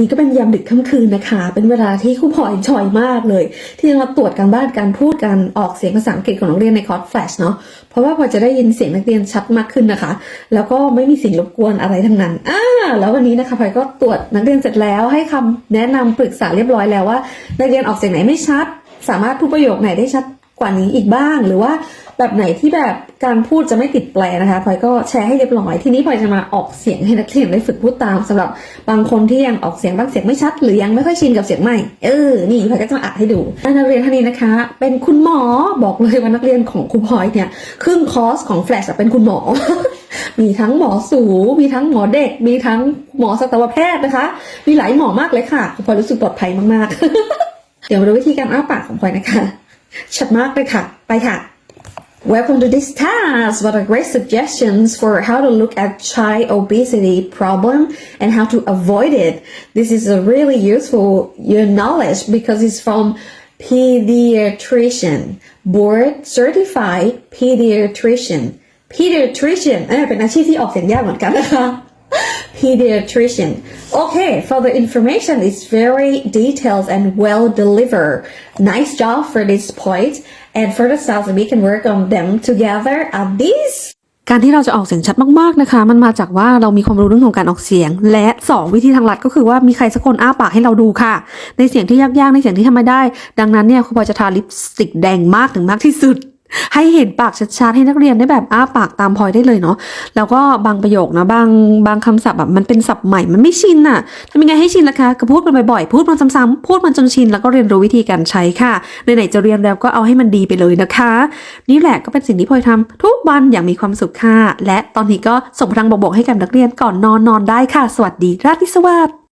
นี้ก็เป็นยามดึกค่ำคืนนะคะ เป็นเวลาที่ครูพลอยชอยมากเลย ที่จะมาตรวจการบ้านการพูดการออกเสียงภาษาอังกฤษของนักเรียนในคอร์สแฟลชเนาะเพราะว่าพอจะได้ยินเสียงนักเรียนชัดมากขึ้นนะคะ แล้วก็ไม่มีสิ่งรบกวนอะไรทั้งนั้นอ่าแล้ววันนี้นะคะพลอยก็ตรวจนักเรียนเสร็จแล้วให้คำแนะนำปรึกษาเรียบร้อยแล้วว่า นักเรียนออกเสียงไหนไม่ชัด สามารถพูดประโยคไหนได้ชัด กว่านี้อีกบ้าง หรือว่าแบบไหนที่แบบการพูดจะไม่ติดแปลนะคะพลอยก็แชร์ให้เรียบร้อย ทีนี้พลอยจะมาออกเสียงให้นักเรียนได้ฝึกพูดตามสำหรับบางคนที่ยังออกเสียงบางเสียงไม่ชัด หรือยังไม่ค่อยชินกับเสียงใหม่ เออ นี่พลอยก็จะมาอ่านให้ดู นักเรียนท่านนี้นะคะ เป็นคุณหมอบอกเลยว่านักเรียนของครูพลอยเนี่ยครึ่งคอร์สของแฟลชเป็นคุณหมอ มีทั้งหมอสูมีทั้งหมอเด็ก มีทั้งหมอสัตวแพทย์นะคะ มีหลายหมอมากเลยค่ะพลอยรู้สึกปลอดภัยมากๆ เดี๋ยวมาดูวิธีการอ้าปากของพลอยนะคะ ชัดมากเลยค่ะ ไปค่ะ Welcome to this task. What are great suggestions for how to look at child obesity problem and how to avoid it. This is a really useful your knowledge because it's from pediatrician, board certified pediatrician. Pediatrician เออเป็นอาชีพที่ออกเสียงยากเหมือนกันนะคะ pediatrician. Okay, for the information is very detailed and well delivered. Nice job for this point. And for the sounds, we can work on them together at this. การที่เราจะออกเสียงชัดมากๆนะคะ มันมาจากว่าเรามีความรู้เรื่องของการออกเสียง และ 2 วิธีทางลัดก็คือว่ามีใครสักคนอ้าปากให้เราดูค่ะ ในเสียงที่ยากๆในเสียงที่ทำไม่ได้ ดังนั้นเนี่ยครูพอจะทาลิปสติกแดงมากถึงมากที่สุด ให้เห็นปากชัดๆให้นักเรียนได้แบบอ้าปากตามพลอยได้เลยเนาะแล้วก็บางประโยคนะบางบางคำศัพท์แบบมันเป็นศัพท์ใหม่มันไม่ชินน่ะทำยังไงให้ชินล่ะคะก็พูดมันบ่อยๆพูดมันซ้ำๆพูดมันจนชินแล้วก็เรียนรู้วิธีการใช้ค่ะไหนๆจะเรียนแล้วก็เอาให้มันดีไปเลยนะคะ นี่แหละก็เป็นสิ่งที่พลอยทำทุกวันอย่างมีความสุขค่ะและตอนนี้ก็ส่งพลังบวกๆให้กับนักเรียนก่อนนอนนอนได้ค่ะ สวัสดีราตรีสวัสดิ์